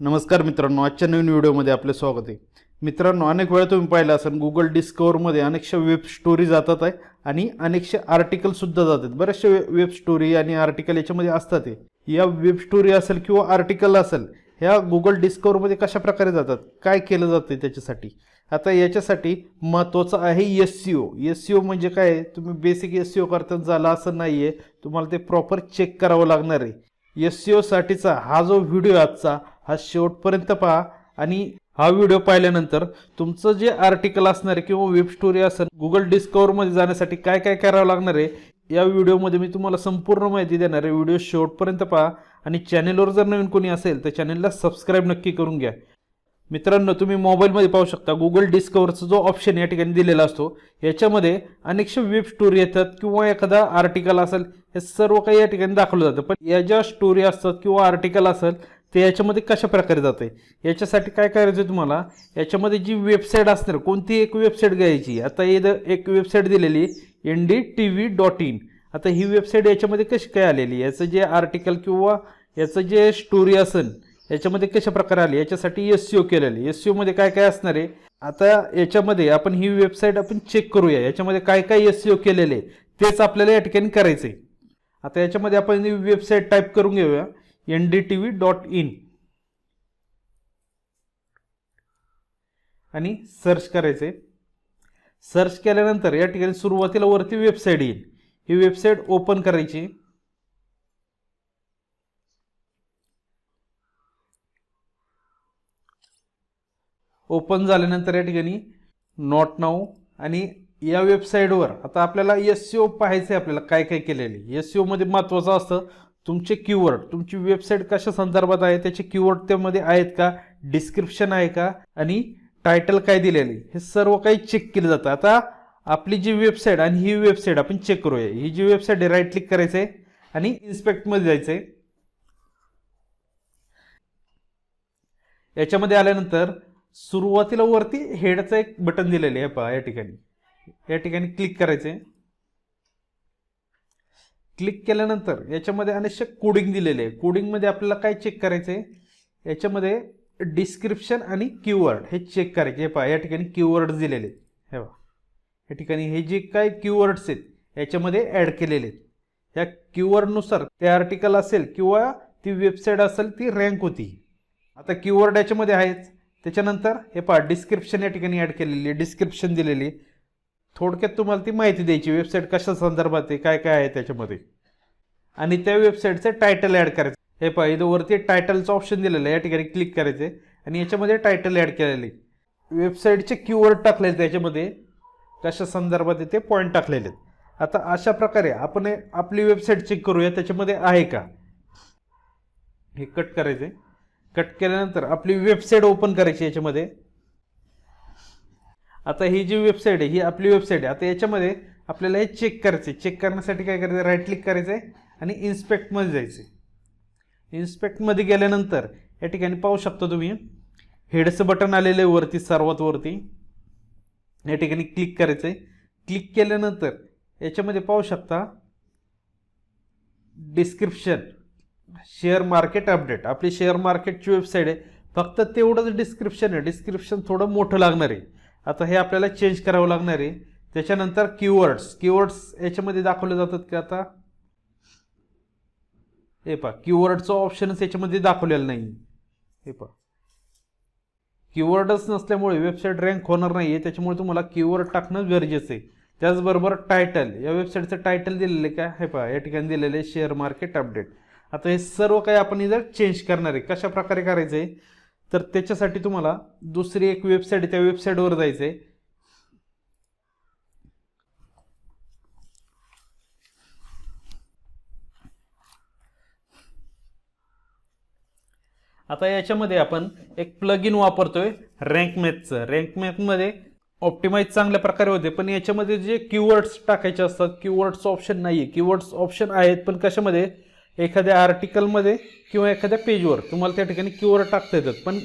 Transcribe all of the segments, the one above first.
नमस्कार मित्रांनो आजच्या नवीन व्हिडिओमध्ये आपलं स्वागत आहे. मित्रांनो अनेक वेळा तुम्ही पाहिलं असेल गुगल डिस्कवरमध्ये अनेकशा वेब स्टोरी जातात आहे आणि अनेकशे आर्टिकलसुद्धा जातात बरेचसे वे वेब स्टोरी आणि आर्टिकल याच्यामध्ये असतात आहे या वेब स्टोरी असेल किंवा आर्टिकल असेल ह्या गुगल डिस्कवरमध्ये कशा प्रकारे जातात? काय केलं जातं त्याच्यासाठी? आता याच्यासाठी महत्त्वाचं आहे S C O S C O म्हणजे काय? तुम्ही बेसिक एस सी ओ करताना झाला असं नाही आहे तुम्हाला ते प्रॉपर चेक करावं लागणार आहे. एस सी ओसाठीचा हा जो व्हिडिओ आजचा हा शेवटपर्यंत पहा. आणि हा व्हिडिओ पाहिल्यानंतर तुमचं जे आर्टिकल असणार आहे किंवा वेब स्टोरी असेल गुगल डिस्कवरमध्ये जाण्यासाठी काय काय करावं लागणार आहे या व्हिडिओमध्ये मी तुम्हाला संपूर्ण माहिती देणार आहे. व्हिडिओ शेवटपर्यंत पहा. आणि चॅनेलवर जर नवीन कोणी असेल तर चॅनेलला सबस्क्राईब नक्की करून घ्या. मित्रांनो तुम्ही मोबाईलमध्ये पाहू शकता गुगल डिस्कवरचा जो ऑप्शन या ठिकाणी दिलेला असतो याच्यामध्ये अनेकशे वेब स्टोरी येतात किंवा एखादा आर्टिकल असेल हे सर्व काही या ठिकाणी दाखवलं जातं. पण या ज्या स्टोरी असतात किंवा आर्टिकल असेल ते याच्यामध्ये कशा प्रकारे जाते याच्यासाठी काय करायचं आहे तुम्हाला? याच्यामध्ये जी वेबसाईट असणार कोणती एक वेबसाईट घ्यायची? आता इथं एक वेबसाईट दिलेली N D T V dot in आता ही वेबसाईट याच्यामध्ये कशी काय आलेली? याचं जे आर्टिकल किंवा याचं जे स्टोरी असेल याच्यामध्ये कशा प्रकारे आली? याच्यासाठी एस सी ओ केलेली. एस सी ओमध्ये काय काय असणार आहे? आता याच्यामध्ये आपण ही वेबसाईट आपण चेक करूया. याच्यामध्ये काय काय एस सी ओ केलेले तेच आपल्याला या ठिकाणी करायचं आहे आता याच्यामध्ये आपण वेबसाईट टाईप करून घेऊया. N D T V dot in. आणि सर्च करायचे सर्च केल्यानंतर या ठिकाणी सुरुवातीला वरती वेबसाईट येईल. ही वेबसाईट ओपन करायची. ओपन झाल्यानंतर या ठिकाणी नॉट नाऊ आणि या वेबसाईटवर आता आपल्याला एस सी ओ पाहायचं आहे आपल्याला काय काय केलेले एस सी ओमध्ये महत्त्वाचं असतं तुमचे कीवर्ड तुमची वेबसाईट कशा संदर्भात आहे त्याचे कीवर्ड त्यामध्ये आहेत का डिस्क्रिप्शन आहे का आणि टायटल काय दिलेले हे सर्व काही चेक केलं जातं. आता आपली जी वेबसाईट आणि ही वेबसाईट आपण चेक करूया. ही जी वेबसाईट आहे राईट क्लिक करायचं आहे आणि इन्स्पेक्टमध्ये जायचं आहे याच्यामध्ये आल्यानंतर सुरुवातीला वरती हेडचं एक बटन दिलेलं आहे पहा या ठिकाणी. या ठिकाणी क्लिक करायचे क्लिक केल्यानंतर याच्यामध्ये अनेकशे कोडिंग दिलेले आहे. कोडिंगमध्ये आपल्याला काय चेक करायचं आहे याच्यामध्ये डिस्क्रिप्शन आणि क्यूवर्ड हे चेक करायचे. हे पहा या ठिकाणी क्यूवर्ड दिलेले आहेत. हे पहा या ठिकाणी हे जे काय क्यूवर्ड्स आहेत याच्यामध्ये ॲड केलेले आहेत. या क्यूवर्डनुसार ते आर्टिकल असेल किंवा ती वेबसाईट असेल ती रँक होती. आता क्यूवर्ड याच्यामध्ये आहेच त्याच्यानंतर हे पहा डिस्क्रिप्शन या ठिकाणी ॲड केलेली आहे. डिस्क्रिप्शन दिलेली आहे. थोडक्यात तुम्हाला ती माहिती द्यायची. वेबसाईट कशा संदर्भात आहे काय काय आहे त्याच्यामध्ये? आणि त्या वेबसाईटचं टायटल ॲड करायचं. हे पाहिजे इथं वरती टायटलचं ऑप्शन दिलेलं आहे. या ठिकाणी क्लिक करायचं आहे आणि याच्यामध्ये टायटल ॲड केलेले वेबसाईटचे क्यूवर्ड टाकलेले त्याच्यामध्ये. कशा संदर्भात ते पॉईंट टाकलेले आहेत. आता अशा प्रकारे आपण हे आपली वेबसाईट चेक करूया. त्याच्यामध्ये आहे का? हे कट करायचं आहे कट केल्यानंतर आपली वेबसाईट ओपन करायची याच्यामध्ये. आता ही जी वेबसाईट आहे ही आपली वेबसाईट आहे. आता याच्यामध्ये आपल्याला हे चेक करायचं आहे चेक करण्यासाठी काय करायचं राईट क्लिक करायचं आहे आणि इन्स्पेक्टमध्ये जायचं आहे इन्स्पेक्टमध्ये गेल्यानंतर या ठिकाणी पाहू शकता तुम्ही हेडचं बटन आलेलं आहे वरती सर्वात वरती. या ठिकाणी क्लिक करायचं आहे क्लिक केल्यानंतर याच्यामध्ये पाहू शकता डिस्क्रिप्शन शेअर मार्केट अपडेट आपली शेअर मार्केटची वेबसाईट आहे. फक्त तेवढंच डिस्क्रिप्शन आहे. डिस्क्रिप्शन थोडं मोठं लागणार आहे. आता हे आपल्याला चेंज करावं लागणार आहे. त्याच्यानंतर कीवर्ड्स कीवर्ड्स याच्यामध्ये दाखवले जातात की आता? हे पहा क्यूवर्डचं ऑप्शनच याच्यामध्ये दाखवलेलं नाही. हे पहा. कीवर्डच नसल्यामुळे वेबसाईट रँक होणार नाही आहे त्याच्यामुळे तुम्हाला कीवर्ड टाकणं गरजेचं आहे. त्याचबरोबर टायटल या वेबसाईटचं टायटल दिलेलं आहे का? हे पहा या ठिकाणी दिलेलं आहे शेअर मार्केट अपडेट आता हे सर्व काही आपण इथं चेंज करणार आहे. कशा प्रकारे करायचं आहे तर त्याच्यासाठी तुम्हाला दुसरी एक वेबसाईट आहे त्या वेबसाईटवर जायचं आहे आता याच्यामध्ये आपण एक प्लग इन वापरतोय रँक मॅथचं रँक मॅथमध्ये ऑप्टिमाइज चांगल्या प्रकारे होते पण याच्यामध्ये जे कीवर्ड्स टाकायचे असतात कीवर्ड्स ऑप्शन नाही आहे कीवर्ड्स ऑप्शन आहेत पण कशामध्ये? एखाद्या आर्टिकलमध्ये किंवा एखाद्या पेजवर तुम्हाला त्या ठिकाणी क्यूआर टाकता येतात पण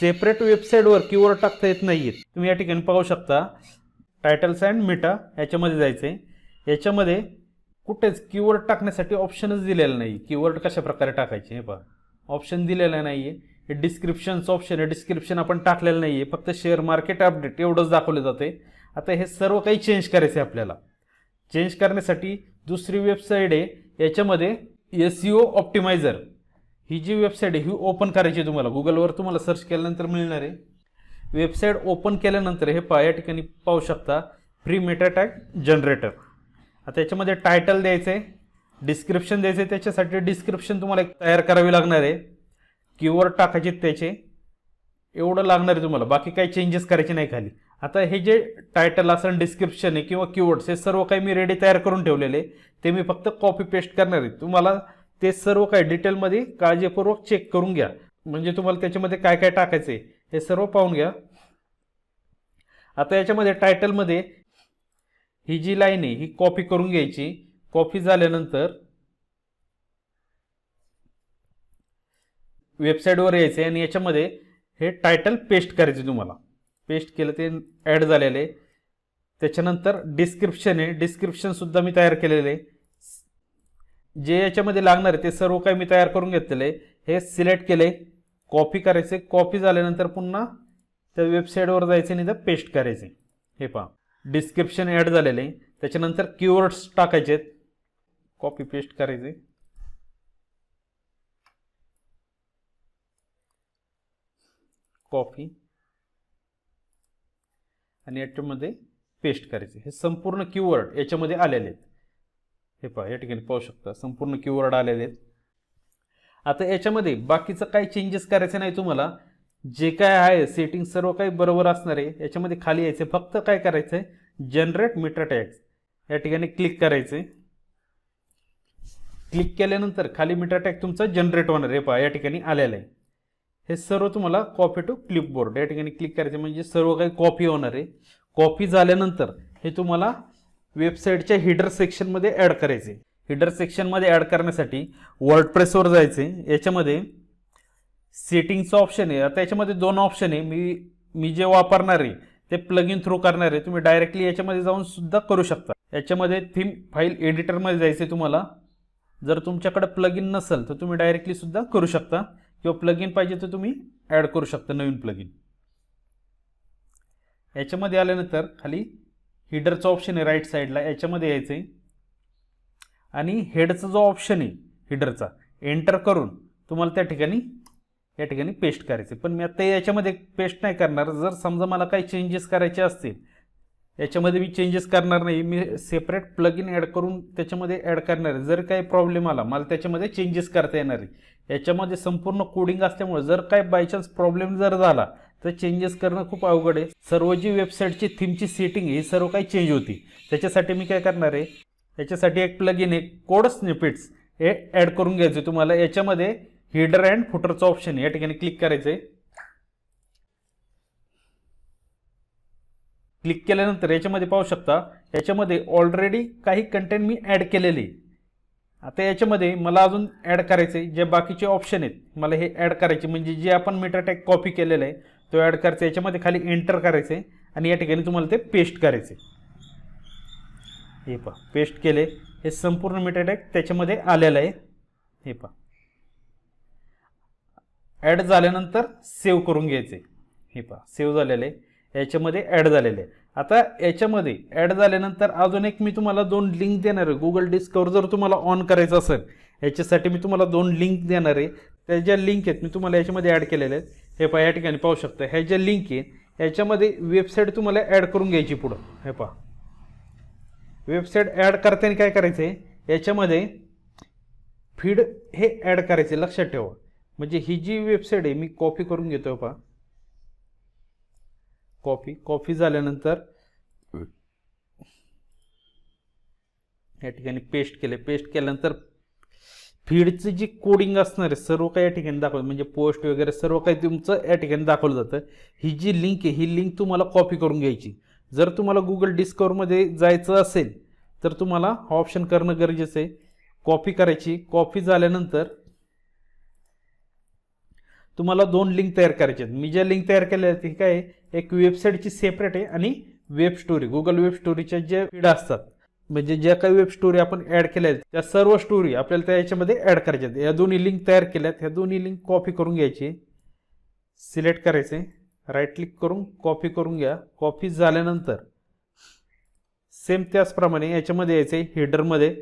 सेपरेट वेबसाईटवर क्यूआर टाकता येत नाही आहेत तुम्ही या ठिकाणी पाहू शकता टायटल्स अँड मिटा याच्यामध्ये जायचं आहे याच्यामध्ये कुठेच कीवर्ड टाकण्यासाठी ऑप्शनच दिलेला नाही. कीवर्ड कशा प्रकारे टाकायचे हे पहा. ऑप्शन दिलेला नाही आहे हे डिस्क्रिप्शनचं ऑप्शन आहे डिस्क्रिप्शन आपण टाकलेलं नाही आहे फक्त शेअर मार्केट अपडेट एवढंच दाखवलं जाते आता हे सर्व काही चेंज करायचं आहे आपल्याला. चेंज करण्यासाठी दुसरी वेबसाईट आहे. याच्यामध्ये एस सी ओ ऑप्टिमायझर. ही जी वेबसाईट आहे ही ओपन करायची आहे तुम्हाला. गुगलवर तुम्हाला सर्च केल्यानंतर मिळणार आहे. वेबसाईट ओपन केल्यानंतर हे पा या ठिकाणी पाहू शकता. फ्री मेटाटॅग जनरेटर आता याच्यामध्ये टायटल द्यायचं आहे डिस्क्रिप्शन द्यायचं आहे त्याच्यासाठी डिस्क्रिप्शन तुम्हाला एक तयार करावी लागणार आहे. कीवर्ड टाकायचे त्याचे. एवढं लागणार आहे तुम्हाला. बाकी काही चेंजेस करायचे नाही खाली. आता हे जे टायटल असेल डिस्क्रिप्शन आहे किंवा कीवर्ड्स हे सर्व काही मी रेडी तयार करून ठेवलेले ते मी फक्त कॉपी पेस्ट करणार आहे. तुम्हाला ते सर्व काही डिटेलमध्ये काळजीपूर्वक चेक करून घ्या. म्हणजे तुम्हाला त्याच्यामध्ये काय काय टाकायचं आहे हे सर्व पाहून घ्या. आता याच्यामध्ये टायटलमध्ये ही जी लाईन आहे ही कॉपी करून घ्यायची. कॉपी झाल्यानंतर वेबसाईटवर यायचं आणि याच्यामध्ये हे टायटल पेस्ट करायचे तुम्हाला. पेस्ट केलं ते ॲड झालेलं. आहे त्याच्यानंतर डिस्क्रिप्शन आहे. डिस्क्रिप्शनसुद्धा मी तयार केलेलं. आहे जे याच्यामध्ये लागणार आहे ते सर्व काही मी तयार करून घेतलेलं. आहे हे सिलेक्ट केलं. आहे कॉपी करायचे. कॉपी झाल्यानंतर पुन्हा त्या वेबसाईटवर जायचं आणि तर पेस्ट करायचे. हे पहा. डिस्क्रिप्शन ॲड झालेलं. आहे त्याच्यानंतर कीवर्ड्स टाकायचे आहेत. कॉपी पेस्ट करायचे. कॉफी आणि याच्यामध्ये पेस्ट करायचे. हे संपूर्ण क्यूवर्ड याच्यामध्ये आलेले आहेत. हे पहा या ठिकाणी पाहू शकता संपूर्ण क्यूवर्ड आलेले आहेत. आता याच्यामध्ये बाकीचं काही चेंजेस करायचे नाही तुम्हाला. जे काय आहे सेटिंग सर्व काही बरोबर असणार आहे. याच्यामध्ये खाली यायचं फक्त काय करायचं आहे जनरेट मीटर टॅक्स या ठिकाणी क्लिक करायचे क्लिक केल्यानंतर खाली मीटर टॅग तुमचा जनरेट होणार आहे. पहा या ठिकाणी आलेलं आहे. हे सर्व तुम्हाला कॉपी टू क्लिपबोर्ड या ठिकाणी क्लिक करायचे म्हणजे सर्व काही कॉपी होणार आहे. कॉपी झाल्यानंतर हे तुम्हाला वेबसाईटच्या हिडर सेक्शनमध्ये ॲड करायचे. हिडर सेक्शनमध्ये ॲड करण्यासाठी वर्डप्रेसवर जायचे. याच्यामध्ये सेटिंगचं ऑप्शन आहे. आता याच्यामध्ये दोन ऑप्शन आहे. मी मी जे वापरणार आहे ते प्लग इन थ्रू करणार आहे. तुम्ही डायरेक्टली याच्यामध्ये जाऊन सुद्धा करू शकता. याच्यामध्ये थीम फाईल एडिटरमध्ये जायचं आहे तुम्हाला. जर तुमच्याकडे प्लग इन नसेल तर तुम्ही डायरेक्टली सुद्धा करू शकता. किंवा प्लग इन पाहिजे तर तुम्ही ॲड करू शकता नवीन प्लग इन याच्यामध्ये आल्यानंतर खाली हिडरचा ऑप्शन आहे राईट साईडला याच्यामध्ये यायचं आहे आणि हेडचा जो ऑप्शन आहे हिडरचा एंटर करून तुम्हाला त्या ठिकाणी या ठिकाणी पेस्ट करायचे पण मी आता याच्यामध्ये पेस्ट नाही करणार. जर समजा मला काही चेंजेस करायचे असतील याच्यामध्ये मी चेंजेस करणार नाही. मी सेपरेट प्लग इन ॲड करून त्याच्यामध्ये ॲड करणार आहे. जर काही प्रॉब्लेम आला मला त्याच्यामध्ये चेंजेस करता येणार आहे. याच्यामध्ये संपूर्ण कोडिंग असल्यामुळे जर काय बायचान्स प्रॉब्लेम जर झाला तर चेंजेस करणं खूप अवघड आहे. सर्व जी वेबसाईटची थीमची सेटिंग ही सर्व काही चेंज होती. त्याच्यासाठी मी काय करणार आहे? याच्यासाठी एक प्लग इन आहे कोड स्निपिट्स हे ॲड करून घ्यायचं तुम्हाला. याच्यामध्ये हिडर अँड फुटरचं ऑप्शन या ठिकाणी क्लिक करायचं आहे क्लिक केल्यानंतर याच्यामध्ये पाहू शकता याच्यामध्ये ऑलरेडी काही कंटेंट मी ॲड केलेले आहे. आता याच्यामध्ये मला अजून ॲड करायचे जे बाकीचे ऑप्शन आहेत मला हे ॲड करायचे. म्हणजे जे आपण मीटर टॅग कॉपी केलेलं आहे तो ॲड करायचा. याच्यामध्ये खाली एंटर करायचे आणि या ठिकाणी तुम्हाला ते पेस्ट करायचे हे पहा पेस्ट केले हे संपूर्ण मीटर टॅग त्याच्यामध्ये आलेलं आहे. हे पहा. ॲड झाल्यानंतर सेव्ह करून घ्यायचे हे पहा सेव्ह झालेलं आहे. याच्यामध्ये ॲड झालेले आहे आता याच्यामध्ये ॲड झाल्यानंतर अजून एक मी तुम्हाला दोन लिंक देणार आहे. गुगल डिस्कवर जर तुम्हाला ऑन करायचं असेल याच्यासाठी मी तुम्हाला दोन लिंक देणार आहे. त्या ज्या लिंक आहेत मी तुम्हाला याच्यामध्ये ॲड केलेल्या आहेत. हे पहा या ठिकाणी पाहू शकता. ह्या ज्या लिंक आहे याच्यामध्ये वेबसाईट तुम्हाला ॲड करून घ्यायची पुढं. हे पहा. वेबसाईट ॲड करताना काय करायचं आहे याच्यामध्ये फीड हे ॲड करायचे लक्षात ठेवा. म्हणजे ही जी वेबसाईट आहे मी कॉपी करून घेतो पहा. कॉफी कॉफी झाल्यानंतर या ठिकाणी पेस्ट केले. पेस्ट केल्यानंतर फीडचं जी कोडिंग असणार आहे सर्व काही या ठिकाणी दाखवलं. म्हणजे पोस्ट वगैरे सर्व काही तुमचं या ठिकाणी दाखवलं जातं. ही जी लिंक आहे ही लिंक तुम्हाला कॉपी करून घ्यायची. जर तुम्हाला गुगल डिस्कवरमध्ये जायचं असेल तर तुम्हाला हा ऑप्शन करणं गरजेचं आहे. कॉपी करायची. कॉपी झाल्यानंतर तुम्हाला दोन लिंक तयार करायचे आहेत. मी ज्या लिंक तयार केल्या आहेत ती काय आहे? एक वेबसाईटची सेपरेट आहे आणि वेब स्टोरी गुगल वेब स्टोरीच्या ज्या फीड असतात म्हणजे ज्या काही वेब स्टोरी आपण ॲड केल्या आहेत त्या सर्व स्टोरी आपल्याला त्या याच्यामध्ये ॲड करायच्या आहेत. या दोन्ही लिंक तयार केल्या आहेत. ह्या दोन्ही लिंक कॉपी करून घ्यायची. सिलेक्ट करायचे. राईट क्लिक करून कॉपी करून घ्या. कॉपी झाल्यानंतर सेम त्याचप्रमाणे याच्यामध्ये यायचे हेडरमध्ये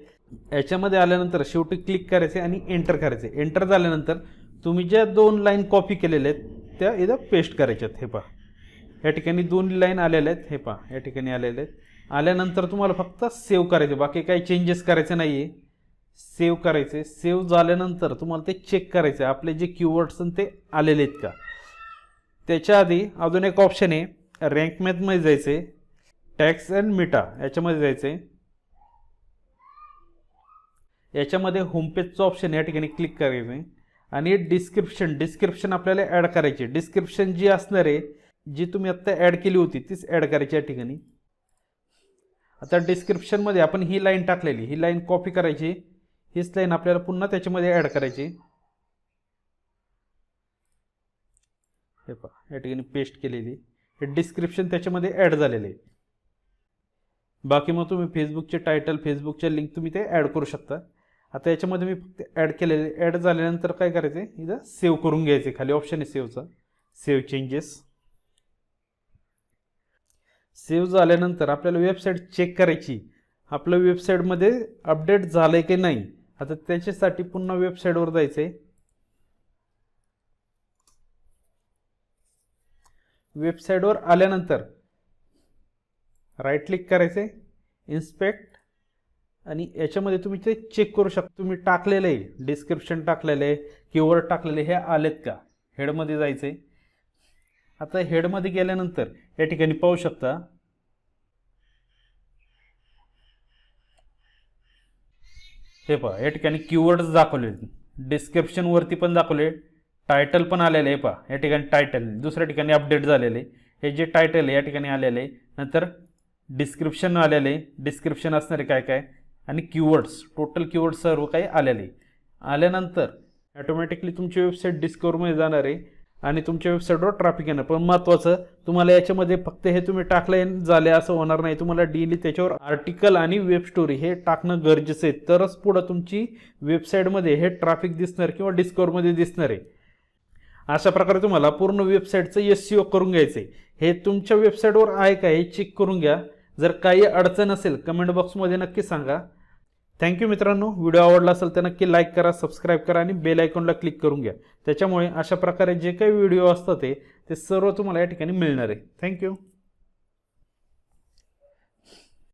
याच्यामध्ये आल्यानंतर शेवटी क्लिक करायचे आणि एंटर करायचे. एंटर झाल्यानंतर तुम्ही ज्या दोन लाईन कॉपी केलेल्या आहेत त्या इथं पेस्ट करायच्यात हे पहा. या ठिकाणी दोन लाईन आलेल्या आहेत हे पहा या ठिकाणी आलेले आहेत. आल्यानंतर तुम्हाला फक्त सेव्ह करायचे बाकी काही चेंजेस करायचे नाही आहे सेव्ह करायचे सेव्ह झाल्यानंतर तुम्हाला ते चेक करायचे. आपले जे क्यूवर्ड्स ते आलेले आहेत का? त्याच्या आधी अजून एक ऑप्शन आहे रँक मॅथमध्ये जायचे टॅक्स अँड मिटा याच्यामध्ये जायचे. याच्यामध्ये होमपेजचं ऑप्शन या ठिकाणी क्लिक करायचं. आणि डिस्क्रिप्शन डिस्क्रिप्शन आपल्याला ॲड करायची डिस्क्रिप्शन जी असणार आहे जी तुम्ही आत्ता ॲड केली होती तीच ॲड करायची या ठिकाणी. आता डिस्क्रिप्शनमध्ये आपण ही लाईन टाकलेली ही लाईन कॉपी करायची हीच लाईन आपल्याला पुन्हा त्याच्यामध्ये ॲड करायची हे पहा या ठिकाणी पेस्ट केलेली हे डिस्क्रिप्शन त्याच्यामध्ये ॲड झालेले आहे. बाकी मग तुम्ही फेसबुकचे टायटल फेसबुकचे लिंक तुम्ही ते ॲड करू शकता. आता याच्यामध्ये मी फक्त ॲड केलेले ॲड झाल्यानंतर काय करायचं आहे इथं सेव्ह करून घ्यायचं खाली ऑप्शन आहे सेव्हचा सेव्ह चेंजेस सेव्ह झाल्यानंतर आपल्याला वेबसाईट चेक करायची. आपलं वेबसाईटमध्ये अपडेट झालं आहे की नाही? आता त्याच्यासाठी पुन्हा वेबसाईटवर जायचं आहे वेबसाईटवर आल्यानंतर राईट क्लिक करायचे इन्स्पेक्ट आणि याच्यामध्ये तुम्ही ते चेक करू शकता. तुम्ही टाकलेलं आहे डिस्क्रिप्शन टाकलेलं आहे कीवर्ड टाकलेले हे आलेत का? हेडमध्ये जायचं आहे आता हेडमध्ये गेल्यानंतर या ठिकाणी पाहू शकता. हे पहा या ठिकाणी कीवर्ड्स दाखवले. डिस्क्रिप्शनवरती पण दाखवले. टायटल पण आलेलं आहे पहा. या ठिकाणी टायटल दुसऱ्या ठिकाणी अपडेट झालेले. हे जे टायटल आहे या ठिकाणी आलेलं. आहे नंतर डिस्क्रिप्शन आलेलं. आहे डिस्क्रिप्शन असणारे काय काय? आणि कीवर्ड्स टोटल कीवर्ड्स सर्व काही आलेले. आल्यानंतर ॲटोमॅटिकली तुमची वेबसाईट डिस्कवरमध्ये जाणार आहे आणि तुमच्या वेबसाईटवर ट्रॅफिक येणार. पण महत्त्वाचं तुम्हाला याच्यामध्ये फक्त हे तुम्ही टाकलं झाले असं होणार नाही. तुम्हाला डेली त्याच्यावर आर्टिकल आणि वेब स्टोरी हे टाकणं गरजेचं आहे. तरच पुढं तुमची वेबसाईटमध्ये हे ट्रॅफिक दिसणार किंवा डिस्कवरमध्ये दिसणार आहे. अशा प्रकारे तुम्हाला पूर्ण वेबसाईटचं एस सी ओ करून घ्यायचं आहे हे तुमच्या वेबसाईटवर आहे का हे चेक करून घ्या. जर काही अडचण असेल कमेंट बॉक्समध्ये नक्की सांगा. थँक्यू मित्रांनो. व्हिडिओ आवडला असेल तर नक्की लाईक करा सबस्क्राईब करा आणि बेल आयकॉनला क्लिक करून घ्या. त्याच्यामुळे अशा प्रकारे जे काही व्हिडिओ असतात ते ते सर्व तुम्हाला या ठिकाणी मिळणार आहे. थँक्यू